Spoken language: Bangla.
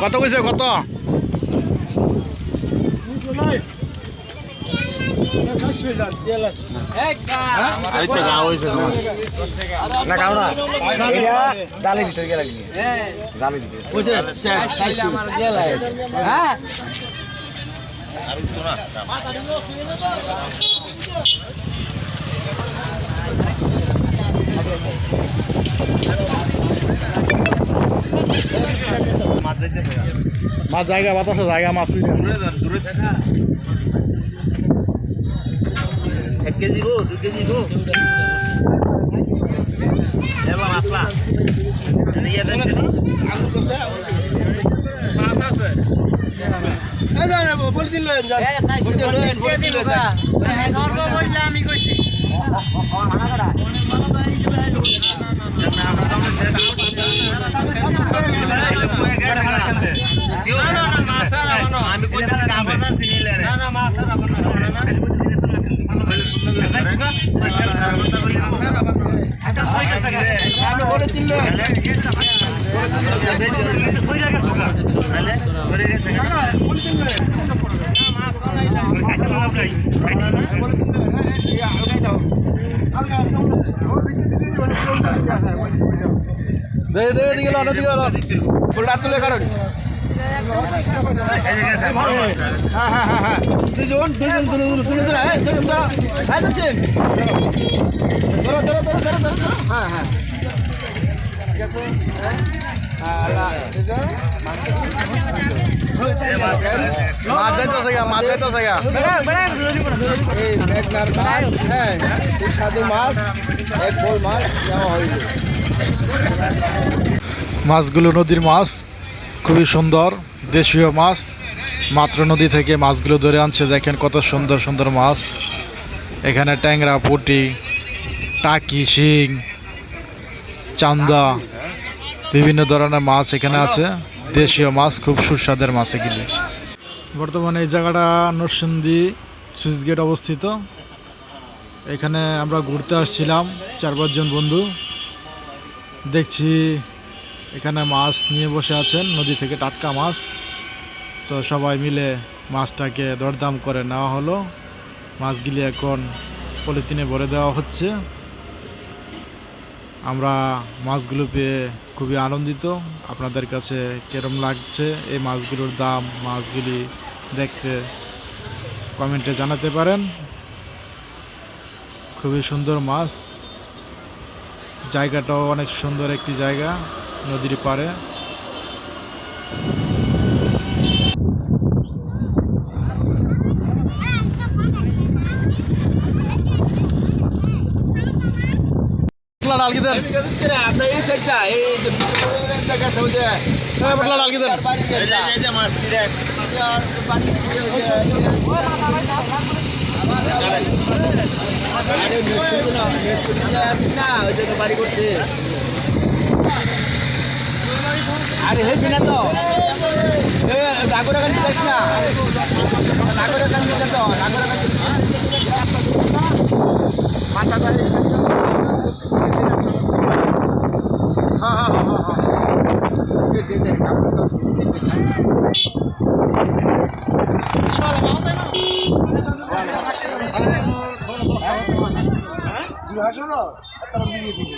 কত কইছে কত? না? কাও না এটা জালের ভিতরে গেলা গিয়ে জালের ভিতরে। হ্যাঁ? মাছ জায়গা বাতাসে জায়গা মাছ উইরা এক কেজি গো দু কেজি গো এবার মাতলা ইয়ে দেখছে আমি কইছি আমি কইতাছি কামা না সিনিলে রে আমি বলে দিল দে দে দিকে লড় দিকে লড় ফুলটা তুলে কারণ দুজন দুজন দুজন দুজন ধরে হ্যাঁ হ্যাঁ মাছ যাইতেছে মাছ যাইতেছে গা হ্যাঁ মাছগুলো নদীর মাছ। খুবই সুন্দর, দেশীয় মাছ। মাত্র নদী থেকে মাছগুলো ধরে আনছে, দেখেন কত সুন্দর সুন্দর মাছ। এখানে ট্যাংরা, পুঁটি, টাকি, শিং, চান্দা, বিভিন্ন ধরনের মাছ এখানে আছে। দেশীয় মাছ, খুব সুস্বাদের মাছ এগুলি। বর্তমানে এই জায়গাটা নরসিংদী সুইচ গেট অবস্থিত। এখানে আমরা ঘুরতে আসছিলাম, চার পাঁচজন বন্ধু। দেখছি এখানে মাছ নিয়ে বসে আছেন, নদী থেকে টাটকা মাছ। তো সবাই মিলে মাছটাকে দরদাম করে নেওয়া হলো। মাছগুলি এখন পলিথিনে ভরে দেওয়া হচ্ছে। আমরা মাছগুলো পেয়ে খুবই আনন্দিত। আপনাদের কাছে কেরম লাগছে এই মাছগুলোর দাম? মাছগুলি দেখতে কমেন্টে জানাতে পারেন। খুবই সুন্দর মাছ। জায়গাটাও অনেক সুন্দর একটি জায়গা। নদীর পাড়ে। বাড়ি করছে। আরে হেবি না তো? নাগরা কান্দি যাস না? নাগরা কান্দি যা তো নাগরা কান্দি মাথা ধরে হ্যাঁ হ্যাঁ হ্যাঁ হ্যাঁ দে দে দে, কাপড় দাও আসলো তারা মিলিয়ে দিবে